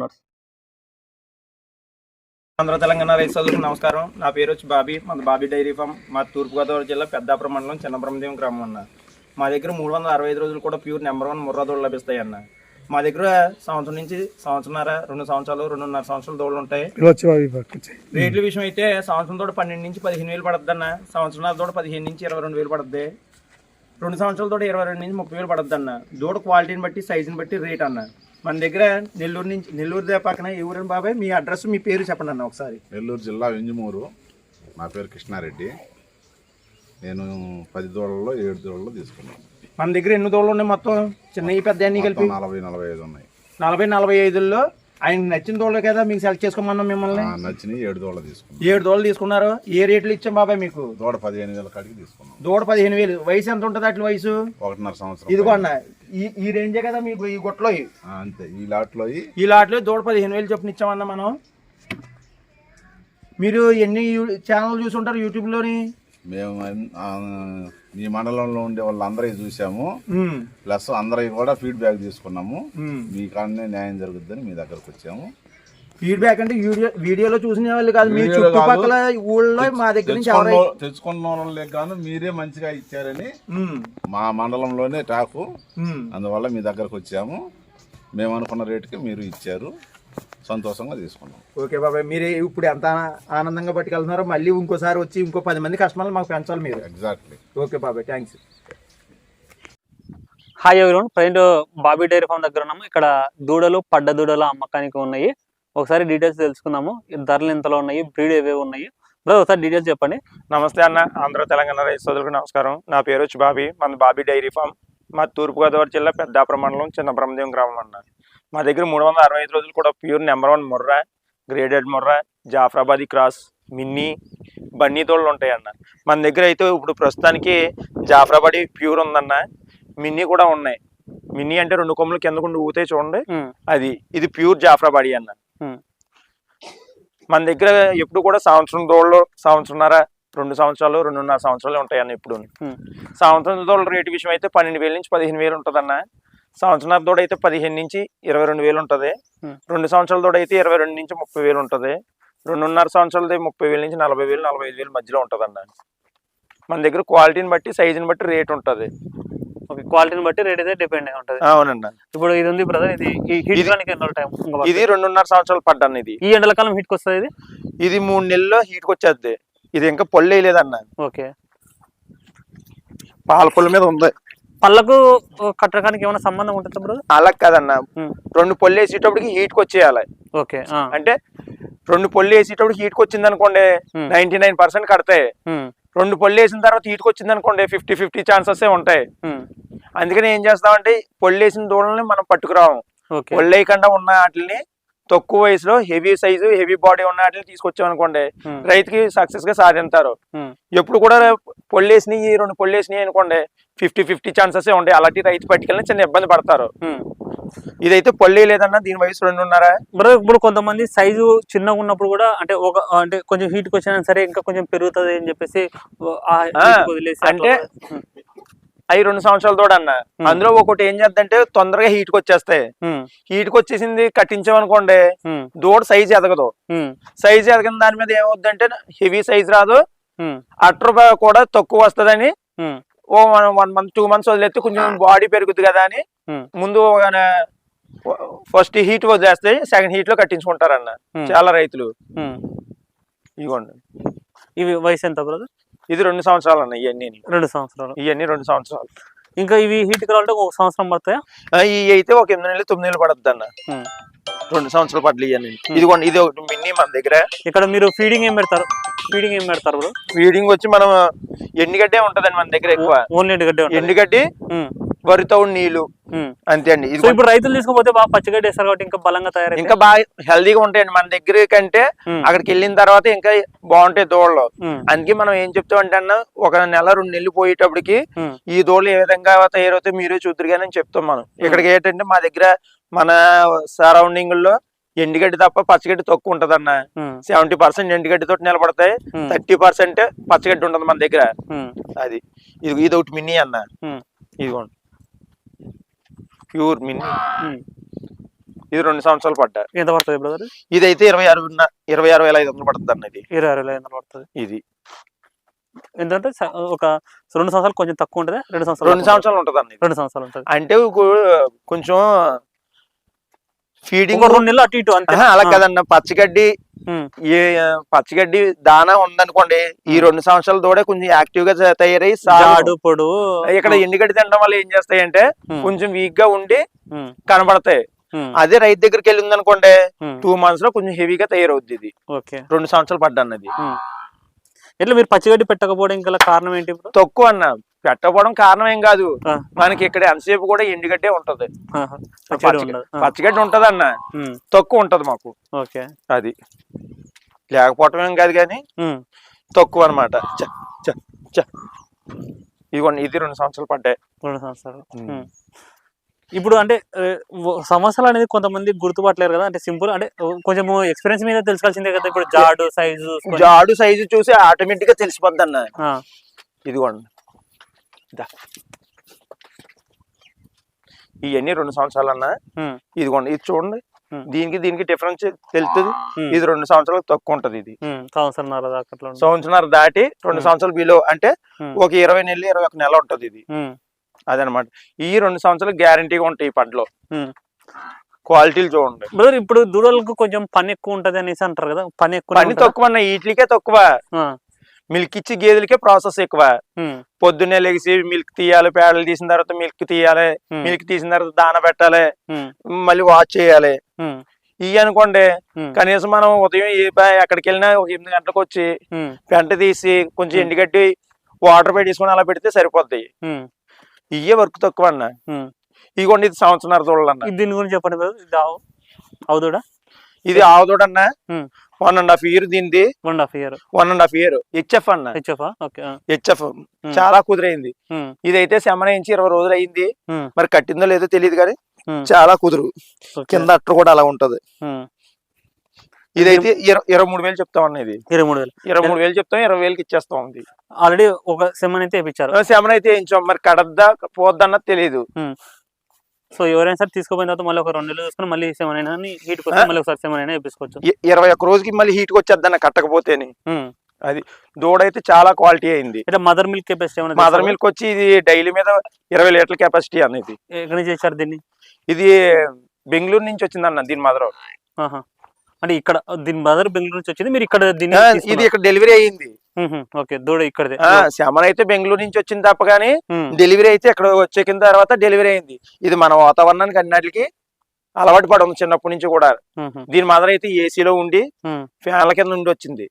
Owners. Andhra Telangana రైతు సోదరులకు నమస్కారం. నా పేరు వచ్చి బాబీ. మన బాబీ డైరీ ఫామ్. మా తూర్పుగోదావరి జిల్లా పెద్దాపురం మండలం చిన్నబ్రహ్మదేవం గ్రామం అన్న. మా దగ్గర మూడు వందల అరవై ఐదు రోజులు కూడా ప్యూర్ నెంబర్ వన్ ముర్రా దోళ్ళు లభిస్తాయి అన్న. మా దగ్గర సంవత్సరం నుంచి సంవత్సరంన్నర రెండు సంవత్సరాలు రెండున్నర సంవత్సరాల దోళ్ళు ఉంటాయి. రేట్ల విషయం అయితే సంవత్సరం తోట పన్నెండు నుంచి పదిహేను వేలు పడుతుంది అన్న. సంవత్సరాల తోట పదిహేను నుంచి ఇరవై రెండు వేలు పడుతుంది రెండు సంవత్సరాల తోట ఇరవై రెండు నుంచి ముప్పై వేలు పడుతుంది అన్న. దూడ క్వాలిటీని బట్టి సైజుని బట్టి రేట్ అన్న. మన దగ్గర నెల్లూరు నుంచి నెల్లూరు పక్కన ఏ ఊరని బాబాయ్? మీ అడ్రస్ మీ పేరు చెప్పండి అన్న ఒకసారి. నెల్లూరు జిల్లా వెంజమూరు. నా పేరు కృష్ణారెడ్డి. నేను పది దూడల్లో ఏడు దూడల్లో తీసుకున్నాను. మన దగ్గర ఎన్ని దోళ్ళు ఉన్నాయి మొత్తం? చిన్నవి పెద్ద కలిపి? నలభై నలభై ఐదు ఉన్నాయి. నలభై నలభై ఐదుల్లో ఆయన నచ్చిన దోళ్ళు కదా మీకు సెలెక్ట్ చేసుకోమన్నాం మిమ్మల్ని? ఆ, నచ్చినాయి ఏడు దూడలు తీసుకున్నాను ఏడు దోళ్ళు తీసుకున్నారు. ఏ రేట్లు ఇచ్చాం బాబాయ్ మీకు? దూడ పదిహేను వేల కాడికి తీసుకున్నాం. దూడ పదిహేను వేలు. వయసు ఎంత ఉంటుంది అట్ల వయసు? ఒకటిన్నర సంవత్సరం ఇదిగో అన్న ఈ ఈ రేంజే కదా మీకు ఈ. ఆ, అంతే. ఈ లాట్లో ఈ. లాట్లో దూడ పదిహేను వేలు చొప్పున ఇచ్చామన్నా మనం. మీరు ఎన్ని ఛానల్ చూసి ఉంటారు యూట్యూబ్లోని మేము మీ మండలంలో ఉండే వాళ్ళందరికీ చూసాము. ప్లస్ అందరికి కూడా ఫీడ్బ్యాక్ తీసుకున్నాము. మీ కాడనే న్యాయం జరుగుద్దని మీ దగ్గరకు వచ్చాము. ఫీడ్బ్యాక్ అంటే వీడియో వీడియోలో చూసిన వాళ్ళు కాదు మీ. చుట్టుపక్కల ఊళ్ళో మా దగ్గర నుంచి తెచ్చుకున్న గాను మీరే మంచిగా ఇచ్చారని మా మండలంలోనే టాకు. అందువల్ల మీ దగ్గరకు వచ్చాము. మేము అనుకున్న రేటుకి మీరు ఇచ్చారు. సంతోషంగా తీసుకున్నాం. ఓకే బాబాయ్ మీరు ఇప్పుడు ఎంత ఆనందంగా పట్టుకెళ్తున్నారో మళ్ళీ ఇంకోసారి వచ్చి ఇంకో పది మంది కస్టమర్లు మాకు పెంచాలి మీరు. ఎగ్జాక్ట్లీ ఓకే బాబాయ్ thanks. Hi everyone present Bobby dairy farm దగ్గర ఉన్నాము. ఇక్కడ దూడలు పడ్డ దూడలు అమ్మకానికి ఉన్నాయి. ఒకసారి డీటెయిల్స్ తెలుసుకుందాము. ధరలు ఎంతలో ఉన్నాయి బ్రీడ్ ఏవేవి ఉన్నాయి? బ్రదర్ ఒకసారి డీటెయిల్స్ చెప్పండి. నమస్తే అన్న ఆంధ్ర తెలంగాణ రైతు సోదరులకు నమస్కారం. నా పేరు వచ్చి బాబీ. మన బాబీ డైరీ ఫామ్. మా తూర్పుగోదావరి జిల్లా పెద్దాపురం మండలం చిన్న బ్రహ్మదేవం గ్రామం అన్న. మా దగ్గర మూడు వందల అరవై ఐదు రోజులు కూడా pure number one Murrah graded Murrah Jafarabadi cross mini Bunny తోళ్ళు ఉంటాయి అన్న మన దగ్గర అయితే ఇప్పుడు ప్రస్తుతానికి జాఫరాబాదీ ప్యూర్ ఉందన్న. మిన్నీ కూడా ఉన్నాయి. మిన్నీ అంటే రెండు కొమ్ములు కిందకుండా ఊతే చూడండి. అది ఇది ప్యూర్ జాఫరాబాడీ అన్న. మన దగ్గర ఎప్పుడు కూడా సంవత్సరం దోళ్ళు సంవత్సరంన్నర రెండు సంవత్సరాలు రెండున్నర సంవత్సరాలు ఉంటాయి అన్న ఇప్పుడు. సంవత్సరం దోళ్ళ రేటు విషయం అయితే పన్నెండు వేల నుంచి పదిహేను వేలు ఉంటుంది అన్న సంవత్సరాల దూడ అయితే పదిహేను నుంచి ఇరవై రెండు వేలు ఉంటుంది. రెండు సంవత్సరాల దూడ అయితే ఇరవై రెండు నుంచి ముప్పై వేలు ఉంటుంది. రెండున్నర సంవత్సరాలది ముప్పై వేల నుంచి నలభై వేలు నలభై ఐదు వేలు మధ్యలో ఉంటుంది అన్న మన దగ్గర క్వాలిటీని బట్టి సైజుని బట్టి రేట్ ఉంటుంది. ఓకే క్వాలిటీని బట్టి రేట్ అయితే డిపెండ్ అయి ఉంటుంది. అవునన్న. ఇప్పుడు ఇది ఉంది బ్రదర్ ఇది హీట్ కానికి ఎన్నో టైం ఇది రెండున్నర సంవత్సరాలు పడ్డాను ఇది. ఈ ఎండలకాలం హీట్కి వస్తుంది ఇది? ఇది మూడు నెలల్లో హీట్కి వచ్చేద్ది. ఇది ఇంకా పొల్లు వేయలేదన్న. ఓకే. పాల పొల్ల మీద ఉంది. పళ్ళకు కట్టడానికి ఏమైనా సంబంధం ఉంటుందా అలా కాదన్న. రెండు పొల్లు వేసేటప్పటికి హీట్కి వచ్చేయాలి. ఓకే అంటే రెండు పొల్లు వేసేటప్పటికి హీట్కి వచ్చింది అనుకోండి. నైన్టీ నైన్ పర్సెంట్ కడతాయి. రెండు పొల్లు వేసిన తర్వాత హీట్కి వచ్చింది అనుకోండి ఫిఫ్టీ ఫిఫ్టీ ఛాన్సెస్ ఉంటాయి. అందుకని ఏం చేస్తామంటే పొల్లు వేసిన దూడల్ని మనం పట్టుకురాము. పొల్లు వేయకుండా ఉన్న వాటిని తక్కువ వయసులో హెవీ సైజు హెవీ బాడీ ఉన్న వాటిని తీసుకొచ్చాం అనుకోండి. రైతుకి సక్సెస్గా Hmm. ఎప్పుడు కూడా పొల్లేసినాయి ఈ రెండు పొల్లేసినాయి అనుకోండి ఫిఫ్టీ ఫిఫ్టీ ఛాన్సెస్ ఉంటాయి అలాంటి రైతు పట్టుకెళ్ళిన చిన్న ఇబ్బంది పడతారు. ఇదైతే పొల్లి లేదన్నా దీని వయసు రెండున్నర. బ్రదర్ ఇప్పుడు కొంతమంది సైజు చిన్నగా ఉన్నప్పుడు కూడా అంటే ఒక అంటే కొంచెం హీట్కి వచ్చినా సరే ఇంకా కొంచెం పెరుగుతుంది అని చెప్పేసి ఆ ఆ, heat కి వదిలేసి అట్లా అంటే అవి రెండు సంవత్సరాల తోడు అన్న. అందులో ఒకటి ఏం చేద్దంటే తొందరగా హీట్కి వచ్చేస్తాయి. ఉమ్, హీట్కి వచ్చేసింది కట్టించామనుకోండి ఉమ్, దూడ సైజ్ ఎదగదు. ఉమ్, సైజ్ ఎదగిన దాని మీద ఏమవుద్దంటే హెవీ సైజ్ రాదు. ఉమ్, అట్ర కూడా తక్కువ వస్తుందని ఉమ్, ఓ వన్ మంత్ టూ మంత్స్ వదిలేస్తే కొంచెం బాడీ పెరుగుద్ది కదా అని ముందు ఫస్ట్ హీట్ వదిలేస్తే సెకండ్ హీట్లో కట్టించుకుంటారన్న. చాలా రైతులు. ఇవ్వండి ఇవి వయసు ఎంత బ్రదర్? ఇది రెండు సంవత్సరాలు అన్న ఇవన్నీ రెండు సంవత్సరాలు. ఇవన్నీ రెండు సంవత్సరాలు. ఇంకా ఇవి హీట్ కావాలంటే ఒక సంవత్సరం పడతాయా? ఈ అయితే ఒక ఎనిమిది నెలలు తొమ్మిది నెలలు పడద్దు అన్న. రెండు సంవత్సరాలు పడ్లు ఇవన్నీ ఇదిగోండి ఇది ఒకటి మిన్నీ మన దగ్గర. ఇక్కడ మీరు ఫీడింగ్ ఏం పెడతారు? ఫీడింగ్ ఏం పెడతారు బ్రో? ఫీడింగ్ వచ్చి మనం ఎండుగడ్డే ఉంటదండి మన దగ్గర ఎక్కువ. ఓన్లీ ఎండుగడ్డే ఎండుగడ్డి వరితో నీళ్ళు. అంతే అండి. ఇప్పుడు రైతులు తీసుకుపోతే బాగా పచ్చిగడ్డ వేస్తారు కాబట్టి ఇంకా బలంగా తయారైతే? ఇంకా బాగా హెల్దీగా ఉంటాయండి. మన దగ్గర కంటే అక్కడికి వెళ్ళిన తర్వాత ఇంకా బాగుంటాయి దోళ్ళు అందుకే మనం ఏం చెప్తాం అంటే అన్న ఒక నెల రెండు నెలలు పోయేటప్పటికి ఈ దోళ్ళు ఏ విధంగా తయారవుతాయి మీరే చూద్దరు కానీ చెప్తాం మనం. ఇక్కడికి ఏంటంటే మా దగ్గర మన సరౌండింగ్లో ఎండుగడ్డి తప్ప పచ్చగడ్డి తక్కువ ఉంటది అన్న సెవెంటీ పర్సెంట్ ఎండుగడ్డితో నిలబడతాయి. ఉమ్, థర్టీ పర్సెంట్ పచ్చగడ్డి ఉంటుంది మన దగ్గర. అది. ఇది ఇది ఒకటి మినీ అన్న. ఇదిగోండి. Pure mini. ఇది రెండు సంవత్సరాలు పడ్డా. ఎంత పడుతుంది బ్రదర్? ఇది అయితే ఇరవై ఆరు ఇరవై ఆరు వేల ఐదు వందలు పడుతుంది అన్న ఇది. ఇరవై అరవై ఎంత పడుతుంది. ఇది. ఎందుకంటే ఒక రెండు సంవత్సరాలు కొంచెం తక్కువ ఉంటుంది రెండు సంవత్సరాలు రెండు సంవత్సరాలు ఉంటుంది అన్న రెండు సంవత్సరాలు ఉంటుంది. అంటే కొంచెం ఫీడింగ్ రెండు నెలలు అటు ఇటు అంతే. అలా. కదన్న. పచ్చిగడ్డి ఏ పచ్చిగడ్డి దానా ఉందనుకోండి ఈ. రెండు సంవత్సరాల దూడే కొంచెం యాక్టివ్గా తయారై సాగు. జాడు పొడు ఇక్కడ ఎండుగడ్డి తినడం వల్ల ఏం చేస్తాయంటే కొంచెం వీక్గా ఉండి కనబడతాయి. అదే రైతు దగ్గరికి వెళ్ళింది అనుకోండి టూ మంత్స్లో కొంచెం హెవీగా తయారవుద్ది ఇది. రెండు సంవత్సరాలు పడ్డా అన్నది. ఎట్లా మీరు పచ్చిగడ్డి పెట్టకపోవడం గల కారణం ఏంటి తక్కువ అన్న పెట్టకపోవడం కారణం ఏం కాదు. మనకి ఇక్కడ ఎంతసేపు కూడా ఎండుగడ్డే ఉంటది. పచ్చిగడ్డి ఉంటది అన్న తక్కువ ఉంటది మాకు. ఓకే. అది. లేకపోవటం ఏం కాదు కానీ తక్కువ అనమాట ఇదిగోండి ఇది రెండు సంవత్సరాలు పడ్డాయి. రెండు సంవత్సరాలు. ఇప్పుడు అంటే సమస్యలు అనేది కొంతమంది గుర్తుపట్టలేరు కదా. అంటే సింపుల్ అంటే కొంచెం ఎక్స్పీరియన్స్ మీద తెలుసుకోవాల్సిందే కదా. ఇప్పుడు జాడు సైజు జాడు సైజు చూసి ఆటోమేటిక్గా తెలిసిపోద్ది అన్న. ఇదిగోండి. ఇవన్నీ రెండు సంవత్సరాలు అన్న ఇదిగోండి ఇది చూడండి. దీనికి దీనికి డిఫరెన్స్ తెలుస్తుంది ఇది రెండు సంవత్సరాలు తక్కువ ఉంటది ఇది. సంవత్సరంన్నర. సంవత్సరాలు దాటి రెండు. సంవత్సరాలు బిలో అంటే ఒక ఇరవై నెలలు ఇరవై ఒక నెల ఉంటది ఇది. అదనమాట. ఈ రెండు సంవత్సరాలు గ్యారంటీగా ఉంటాయి ఈ పంటలో. క్వాలిటీలు చూడండి. బ్రదర్ ఇప్పుడు దూడలకు కొంచెం పని ఎక్కువ ఉంటది అనేసి అంటారు కదా. పని ఎక్కువ పని తక్కువ అన్న వీటికే తక్కువ. మిల్క్ ఇచ్చి గేదెలకే ప్రాసెస్ ఎక్కువ. పొద్దున్నే లెగిసి మిల్క్ తీయాలి పేడలు తీసిన తర్వాత మిల్క్ తీయాలి మిల్క్ తీసిన తర్వాత దాన పెట్టాలి మళ్ళీ వాచ్ చేయాలి. ఇవి అనుకోండి కనీసం మనం ఉదయం ఎక్కడికి వెళ్ళినా ఒక ఎనిమిది గంటలకు వచ్చి పెంట తీసి కొంచెం. ఎండుగడ్డి వాటర్ పెట్టేసుకొని అలా పెడితే సరిపోద్ది. ఇవే వర్క్ తక్కువ అన్న. ఇదిగోండి ఇది సంవత్సరాల చూడాలన్న. దీని గురించి చెప్పండి అవుదుడా ఇది ఆవుదోడన్న. వన్ అండ్ హాఫ్ ఇయర్ దీనిది one and half year one and half year HF అన్న? హెచ్ఎఫ్ హెచ్ఎఫ్ చాలా కుదిరైంది. ఇదైతే శమనించి ఇరవై రోజులు అయింది. మరి కట్టిందో లేదో తెలియదు కానీ చాలా కుదురు. కింద అట్ట కూడా అలా ఉంటది. ఇదైతే ఇర- ఇరవై మూడు వేలు చెప్తాం అన్న ఇది. ఇరవై మూడు వేలు. ఇరవై మూడు వేలు చెప్తాం ఇరవై వేలకి ఇచ్చేస్తాం ఉంది ఆల్రెడీ ఒక సెమన్ అయితే వేయించారు. శమన అయితే వేయించాం. మరి కడద్దా పోద్దన్నది తెలియదు సో ఎవరైనా సరే తీసుకుపోయిన తర్వాత మళ్ళీ ఒక రెండు నెలలు చూసుకుని మళ్ళీ సెవెన్ అయినా హీట్? మళ్ళీ ఒకసారి సెవెన్ అయినా వేపించుకోవచ్చు ఇరవై ఒక్క రోజుకి మళ్ళీ హీట్కి వచ్చేద్దన్న కట్టకపోతేని ఉమ్. దూడ అయితే చాలా క్వాలిటీ అయింది అంటే మదర్ మిల్క్ కెపాసిటీ ఏమైనా మదర్? మిల్క్ వచ్చి ఇది డైలీ మీద ఇరవై లీటర్ల కెపాసిటీ అనేది ఎక్కడి నుంచి చేశారు దీన్ని ఇది బెంగళూరు నుంచి వచ్చిందన్న దీని మదర్ ఆహా. అంటే ఇక్కడ దీని మదర్ బెంగళూరు నుంచి వచ్చింది మీరు ఇక్కడ ఇది. ఇక్కడ డెలివరీ అయ్యింది. ఓకే దూడ ఇక్కడదే శమన అయితే బెంగళూరు నుంచి వచ్చింది తప్ప కానీ. డెలివరీ అయితే ఇక్కడ వచ్చేకిన తర్వాత డెలివరీ అయింది ఇది మన వాతావరణానికి అన్నిటికి అలవాటు పడి ఉంది చిన్నప్పటి నుంచి కూడా. దీని మదర్ అయితే ఏసీలో ఉండి. ఫ్యాన్ల కింద ఉండి వచ్చింది.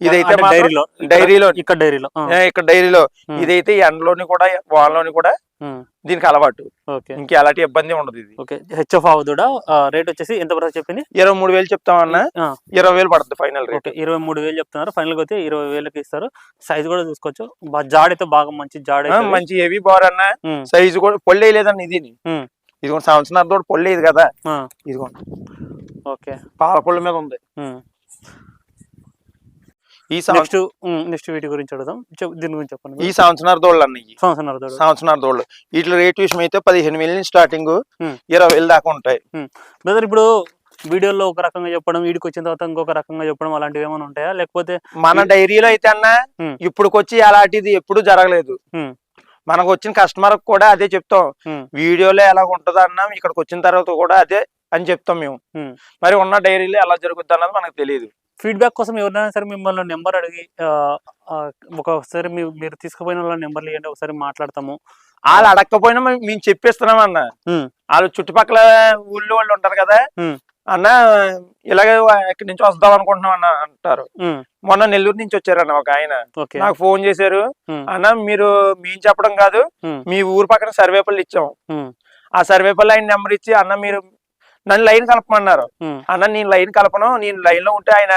ఇదైతే డైరీలో డైరీలో ఇక్కడ డైరీలో ఇక్కడ డైరీలో. ఇదైతే ఎండలోని కూడా వానలోని కూడా. దీనికి అలవాటు. ఓకే. ఇంక ఎలాంటి ఇబ్బంది ఉండదు ఇది. ఓకే. హెచ్ఎఫ్ ఆవు దూడ రేట్ వచ్చేసి ఎంత పడుతుంది చెప్పింది? ఇరవై మూడు వేలు చెప్తామన్న ఇరవై వేలు పడుతుంది ఫైనల్ రేట్. ఓకే. ఇరవై మూడు వేలు చెప్తున్నారు. ఫైనల్ అయితే ఇరవై వేలకి ఇస్తారు. సైజ్ కూడా చూసుకోవచ్చు. జాడైతే బాగా మంచి జాడ మంచి హెవీ బార్ అన్న. సైజు కూడా పొల్లి వేయలేదన్న ఇది. ఇదిగోండి సంవత్సరం తోటి పొల్లి ఇది కదా. ఇదిగోండి. ఓకే. పాల పొల్ల మీద ఉంది. ఈ సంవత్సరం నెక్స్ట్ నెక్స్ట్ వీటి గురించి అడుగుదాం. దీని గురించి చెప్పండి ఈ సంవత్సరం దోళ్ళు అన్న ఇవి సంవత్సరం దూడ సంవత్సరం దోళ్ళు. వీటి రేట్ విషయం అయితే పదిహేను వేల నుంచి స్టార్టింగ్. ఇరవై వేలు దాకా ఉంటాయి. బ్రదర్ ఇప్పుడు వీడియోలో ఒక రకంగా చెప్పడం వీడికి వచ్చిన తర్వాత ఇంకొక రకంగా చెప్పడం అలాంటివి ఏమైనా ఉంటాయా? లేకపోతే మన డైరీలో అయితే అన్న. ఇప్పుడుకొచ్చి అలాంటిది ఎప్పుడు జరగలేదు. మనకు వచ్చిన కస్టమర్ కూడా అదే చెప్తాం. వీడియోలో ఎలా ఉంటది అన్న ఇక్కడికి వచ్చిన తర్వాత కూడా అదే అని చెప్తాం మేము. మ్మ్. మరి ఉన్న డైరీలో ఎలా జరుగుద్ది అన్నది మనకు తెలియదు ఫీడ్బ్యాక్ కోసం ఎవరైనా సరే మిమ్మల్ని నెంబర్ అడిగి ఒకసారి మీరు తీసుకుపోయిన వాళ్ళ నెంబర్లు ఇవ్వండి ఒకసారి మాట్లాడతాము వాళ్ళు అడగకపోయినా మేము చెప్పేస్తున్నాం అన్న. వాళ్ళు చుట్టుపక్కల ఊళ్ళో వాళ్ళు ఉంటారు కదా. అన్న ఇలాగే ఇక్కడి నుంచి వస్తాం అనుకుంటున్నాం అన్న అంటారు. మొన్న నెల్లూరు నుంచి వచ్చారన్న ఒక ఆయన నాకు ఫోన్ చేశారు. అన్న మీరు మేము చెప్పడం కాదు. మీ ఊరు పక్కన సర్వేపల్లి ఇచ్చాం. ఆ సర్వేపల్లి ఆయన నెంబర్ ఇచ్చి అన్న మీరు నన్ను లైన్ కలపమన్నారు. అన్న నేను లైన్ కలపను నేను లైన్లో ఉంటే ఆయన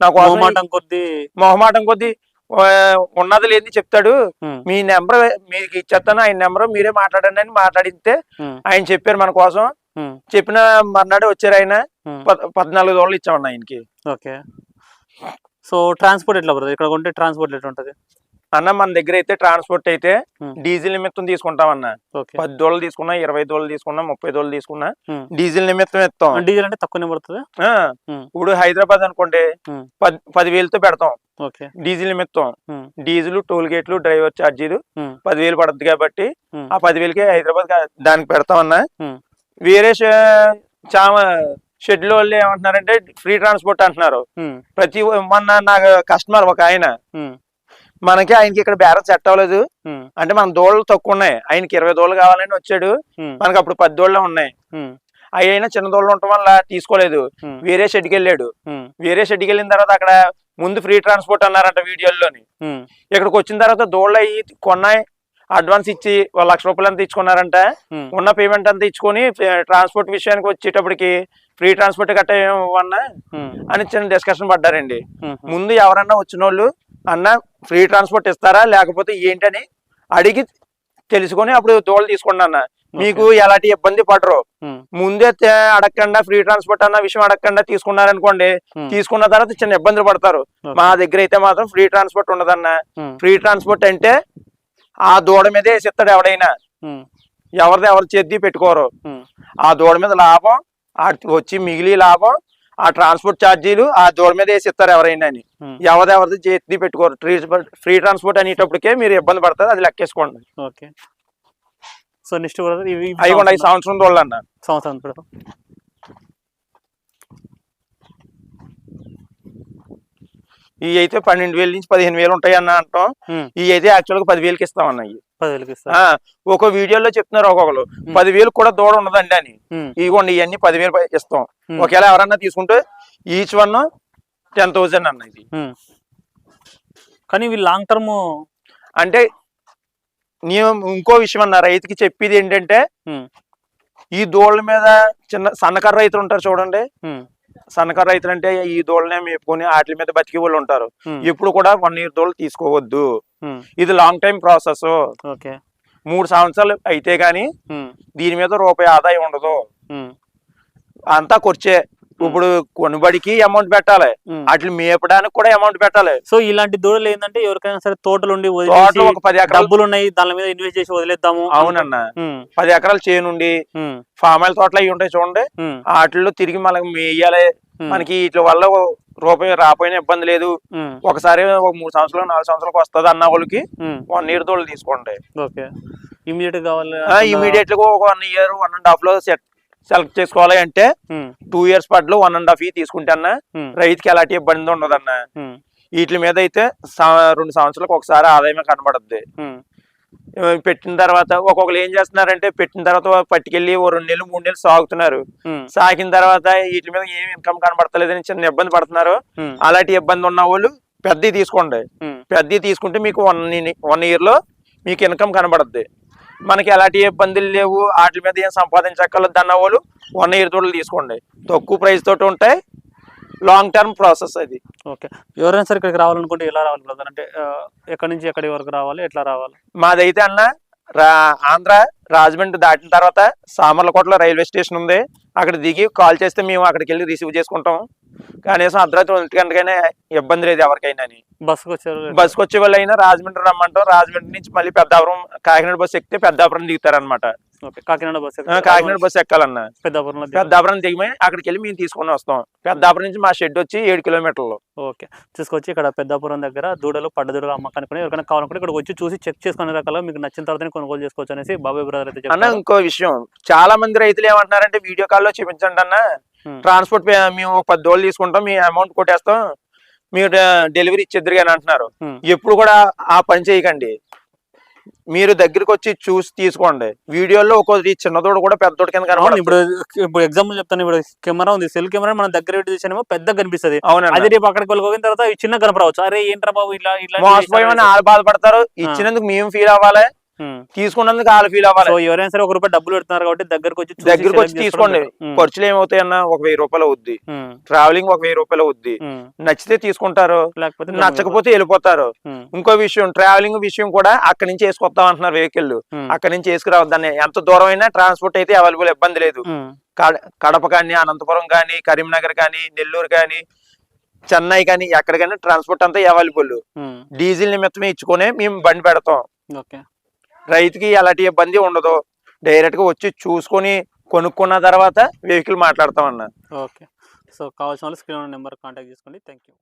నా కోసం మొహమాటం కొద్దీ మొహమాటం కొద్ది ఉన్నది లేని చెప్తాడు. మీ నెంబర్ మీకు ఇచ్చేస్తాను ఆయన నెంబర్ మీరే మాట్లాడండి అని మాట్లాడితే. ఆయన చెప్పారు మన కోసం. చెప్పిన మర్నాడు వచ్చారు ఆయన. పద్నాలుగు రోజులు ఇచ్చామండి ఆయనకి. ఓకే. సో ట్రాన్స్పోర్ట్ ఎట్లా బ్రదర్? ఇక్కడ కొంటే ట్రాన్స్పోర్ట్ ఎట్లా ఉంటుంది అన్న మన దగ్గర అయితే ట్రాన్స్పోర్ట్ అయితే Hmm. డీజిల్ నిమిత్తం తీసుకుంటాం అన్న పది దోళ్ళు తీసుకున్నా ఇరవై దోళ్ళు తీసుకున్నా ముప్పై దోళ్ళు తీసుకున్నా Hmm. డీజిల్ నిమిత్తం ఇస్తాం డీజిల్ అంటే తక్కువనే పడుతుంది Hmm. ఇప్పుడు హైదరాబాద్ అనుకోండి. పది పదివేలతో పెడతాం డీజిల్ నిమిత్తం. డీజిల్ టోల్ గేట్లు డ్రైవర్ ఛార్జీలు. పదివేలు పడుతుంది కాబట్టి. ఆ పదివేలకి హైదరాబాద్ దానికి పెడతామన్నా Hmm. వేరే చామ షెడ్యూల్ వాళ్ళు ఏమంటున్నారంటే ఫ్రీ ట్రాన్స్పోర్ట్ అంటున్నారు ప్రతి మొన్న నాకు కస్టమర్ ఒక ఆయన మనకి ఆయనకి ఇక్కడ బేరం సెట్ అవ్వలేదు. అంటే మన దోళ్ళు తక్కువ ఉన్నాయి ఆయనకి ఇరవై దోళ్ళు కావాలని వచ్చాడు. మనకి అప్పుడు పది దోళ్ళే ఉన్నాయి. అవి అయినా చిన్న దోళ్ళు ఉండటం వల్ల తీసుకోలేదు. వేరే షెడ్కి వెళ్ళాడు. వేరే షెడ్కి వెళ్ళిన తర్వాత అక్కడ ముందు ఫ్రీ ట్రాన్స్పోర్ట్ అన్నారంట వీడియోల్లోని. ఉమ్, ఇక్కడికి వచ్చిన తర్వాత దోళ్ళు అయ్యి కొన్నాయి. అడ్వాన్స్ ఇచ్చి ఒక లక్ష రూపాయలు అంతా ఇచ్చుకున్నారంట. ఉన్న పేమెంట్ అంతా ఇచ్చుకొని ట్రాన్స్పోర్ట్ విషయానికి వచ్చేటప్పటికి ఫ్రీ ట్రాన్స్పోర్ట్ ఏమన్నా ఉమ్, అని చిన్న డిస్కషన్ పడ్డారండి. ముందు ఎవరన్నా వచ్చిన వాళ్ళు అన్న ఫ్రీ ట్రాన్స్పోర్ట్ ఇస్తారా? లేకపోతే ఏంటని అడిగి తెలుసుకొని అప్పుడు దోళ్ళు తీసుకోండి అన్న. మీకు ఎలాంటి ఇబ్బంది పడరు. ముందే అడగకుండా ఫ్రీ ట్రాన్స్పోర్ట్ అన్న విషయం అడగకుండా తీసుకున్నారనుకోండి తీసుకున్న తర్వాత చిన్న ఇబ్బందులు పడతారు. మా దగ్గర అయితే మాత్రం ఫ్రీ ట్రాన్స్పోర్ట్ ఉండదన్న ఫ్రీ ట్రాన్స్పోర్ట్ అంటే ఆ దూడ మీదే వేసిస్తాడు ఎవడైనా. ఎవరిది ఎవరి చేతి పెట్టుకోరు. ఆ దూడ మీద లాభం వచ్చి మిగిలి లాభం ఆ ట్రాన్స్పోర్ట్ ఛార్జీలు ఆ దూడ మీద వేసి ఇస్తారు ఎవరైనా అని. ఉమ్, ఎవరిది ఎవరిది చేతి పెట్టుకోరు. ఫ్రీ ట్రాన్స్పోర్ట్ అనేటప్పటికే మీరు ఇబ్బంది పడతారు అది లెక్కేసుకోండి. ఓకే. సో నెక్స్ట్ అవి కూడా ఈ సంవత్సరం- అన్న సంవత్సరం ఇవి అయితే పన్నెండు వేల నుంచి పదిహేను వేలు ఉంటాయి అన్న అంటాం. ఉమ్, ఇవి అయితే యాక్చువల్గా పదివేలకి ఇస్తామన్న ఇవి పదివేలకి ఒక వీడియోలో చెప్తున్నారు ఒక్కొక్కరు. పదివేలు కూడా దూడ ఉండదండి అని. ఇదిగోండి ఇవన్నీ పదివేలు ఇస్తాం. ఒకవేళ ఎవరన్నా తీసుకుంటే ఈచ్ వన్ టెన్ థౌసండ్ అన్న ఇది. కానీ ఇవి లాంగ్ టర్మ్ అంటే నేను ఇంకో విషయం అన్న రైతుకి చెప్పేది ఏంటంటే ఈ దోళ్ళ మీద చిన్న సన్నకారు రైతులు ఉంటారు చూడండి. సన్నకారు రైతులు అంటే ఈ దోళ్ళనే మేపుకొని వాటి మీద బతికి వాళ్ళు ఉంటారు. ఎప్పుడు కూడా వన్ ఇయర్ దోళ్ళు తీసుకోవద్దు. ఇది లాంగ్ టైం ప్రాసెస్ మూడు సంవత్సరాలు అయితే గానీ దీని మీద రూపాయి ఆదాయం ఉండదు. అంతా ఖర్చే. ఇప్పుడు కొనుబడికి అమౌంట్ పెట్టాలి. వాటిని మేపడానికి కూడా అమౌంట్ పెట్టాలి. సో ఇలాంటి దూడలు ఏంటంటే ఎవరికైనా సరే తోటలు ఉండి డబ్బులు ఉన్నాయి దాని మీద ఇన్వెస్ట్ చేసి వదిలేద్దాము. అవునన్న. పది ఎకరాలు చేయనుండి ఫామ్ ఆయిల్ తోటలు అవి ఉంటాయి చూడండి. వాటిల్లో తిరిగి మనకి మేయాలి. మనకి వీటి వల్ల రూపాయి రాపోయిన ఇబ్బంది లేదు. ఒకసారి ఒక మూడు సంవత్సరాలు నాలుగు సంవత్సరాలకు వస్తుంది అన్న వాళ్ళకి వన్ ఇయర్ తోళ్ళు తీసుకోండి ఓకే. ఇమీడియట్ కావాలి ఇమీడియట్గా ఒక వన్ ఇయర్ వన్ అండ్ హాఫ్లో సెట్ సెలెక్ట్ చేసుకోవాలి అంటే టూ ఇయర్స్ పట్ల వన్ అండ్ హాఫ్ ఇయర్ తీసుకుంటే అన్న రైతుకి ఎలాంటి ఇబ్బంది ఉండదన్న. ఉమ్, వీటి మీద అయితే రెండు సంవత్సరాలకు ఒకసారి ఆదాయమే కనబడుద్ది. పెట్టిన తర్వాత ఒక్కొక్కరు ఏం చేస్తున్నారంటే పెట్టిన తర్వాత పట్టుకెళ్ళి ఓ రెండు నెలలు మూడు నెలలు సాగుతున్నారు. సాగిన తర్వాత వీటి మీద ఏం ఇన్కమ్ కనబడతలేదని చిన్న ఇబ్బంది పడుతున్నారు. అలాంటి ఇబ్బంది ఉన్న వాళ్ళు పెద్దవి తీసుకోండి. పెద్దవి తీసుకుంటే మీకు వన్ వన్ ఇయర్లో మీకు ఇన్కమ్ కనబడుద్ది. మనకి ఎలాంటి ఇబ్బందులు లేవు. వాటి మీద ఏం సంపాదించక్కర్లేదు అన్న వాళ్ళు వన్ ఇయర్ తోటలు తీసుకోండి. తక్కువ ప్రైస్ తోటి ఉంటాయి. లాంగ్ టర్మ్ ప్రాసెస్ అది. ఓకే. ఎవరైనా సరే ఇక్కడికి రావాలనుకుంటే ఎలా రావాలి బ్రదర్ అంటే ఎక్కడి నుంచి ఎక్కడి వరకు రావాలి? ఎట్లా రావాలి? మాదైతే అన్న రా ఆంధ్ర రాజమండ్రి దాటిన తర్వాత సామర్లకోటలో రైల్వే స్టేషన్ ఉంది. అక్కడ దిగి కాల్ చేస్తే మేము అక్కడికి వెళ్ళి రిసీవ్ చేసుకుంటాం. కనీసం అర్ధరాత్రి ఒంటి గంటకైనా ఇబ్బంది లేదు ఎవరికైనా అని. బస్సుకి వచ్చారు బస్కి వచ్చే వాళ్ళు అయినా రాజమండ్రి రమ్మంటాం రాజమండ్రి నుంచి మళ్ళీ పెద్దాపురం కాకినాడ బస్సు ఎక్కితే Peddapuram దిగుతారనమాట okay Kakinada bus Kakinada bus ఎక్కాలన్న పెద్దాపురంలో దిగాలి. పెద్దాపురం దిగి అక్కడికి వెళ్ళి మేము తీసుకొని వస్తాం పెద్దాపురం నుంచి మా షెడ్ వచ్చి ఏడు కిలోమీటర్లు ఓకే తీసుకొచ్చి ఇక్కడ పెద్దాపురం దగ్గర దూడలు పడ్డ దూడలు అమ్మకానికి ఉన్నాయి. ఎవరికైనా కావాలనుకుంటే ఇక్కడికి వచ్చి చూసి చెక్ చేసుకునే రకాల మీకు నచ్చిన తర్వాతనే కొనుగోలు చేసుకోవచ్చు అనేసి బాబాయ్ బ్రదర్ అయితే అన్న ఇంకో విషయం చాలా మంది రైతులు ఏమంటున్నారంటే వీడియో కాల్లో చూపించండి అన్న. ట్రాన్స్పోర్ట్ మేము ఒక పది రోజులు తీసుకుంటాం మీ అమౌంట్ కొట్టేస్తాం మీరు డెలివరీ ఇచ్చేద్దరు కానీ అంటున్నారు. ఎప్పుడు కూడా ఆ పని చేయకండి. మీరు దగ్గరికి వచ్చి చూసి తీసుకోండి. వీడియోలో ఒక్కొక్కటి చిన్నదోడు కూడా పెద్దోడు కింద అవును కనబడుతుంది ఇప్పుడు ఇప్పుడు ఎగ్జాంపుల్ చెప్తాను ఇప్పుడు. కెమెరా ఉంది సెల్ కెమెరా మన దగ్గర పెట్టి చూసానేమో పెద్ద కనిపిస్తుంది. అవునండి. అదే రేపు అక్కడికి వెళ్ళిపోయిన తర్వాత చిన్న కనపడవచ్చు. అరే ఏంట్రా బాబు ఇట్లా ఇట్లా వాళ్ళు బాధపడతారు? ఇచ్చినందుకు మేము ఫీల్ అవ్వాలి. తీసుకున్నందుకు వాళ్ళు ఫీల్ అవ్వాలి. సో ఎవరైనా సరే ఒక రూపాయి డబ్బులు పెడుతున్నారు కాబట్టి దగ్గరకు వచ్చి దగ్గరికి వచ్చి తీసుకోండి. ఉమ్, ఖర్చులు ఏమవుతాయన్న ఒక వెయ్యి రూపాయలు అవుద్ది. ట్రావెలింగ్ ఒక వెయ్యి రూపాయలు అవుద్ది. నచ్చితే తీసుకుంటారు లేకపోతే నచ్చకపోతే వెళ్ళిపోతారు. ఇంకో విషయం ట్రావెలింగ్ విషయం కూడా అక్కడి నుంచి వేసుకొస్తాం అంటున్నారు వెహికల్ అక్కడి నుంచి వేసుకురావద్దని ఎంత దూరం అయినా ట్రాన్స్పోర్ట్ అయితే అవైలబుల్ ఇబ్బంది లేదు. కడప కానీ అనంతపురం కానీ కరీంనగర్ కానీ నెల్లూరు కానీ చెన్నై కానీ ఎక్కడికైనా ట్రాన్స్పోర్ట్ అంతా అవైలబుల్ డీజిల్ నిమిత్తమే ఇచ్చుకొని మేము బండి పెడతాం. రైతుకి ఎలాంటి ఇబ్బంది ఉండదు. డైరెక్ట్గా వచ్చి చూసుకొని కొనుక్కున్న తర్వాత వెహికల్ మాట్లాడతాం అన్న ఓకే. సో కావాల్సిన వాళ్ళు స్క్రీన్ నెంబర్ కాంటాక్ట్ చేసుకోండి. Thank you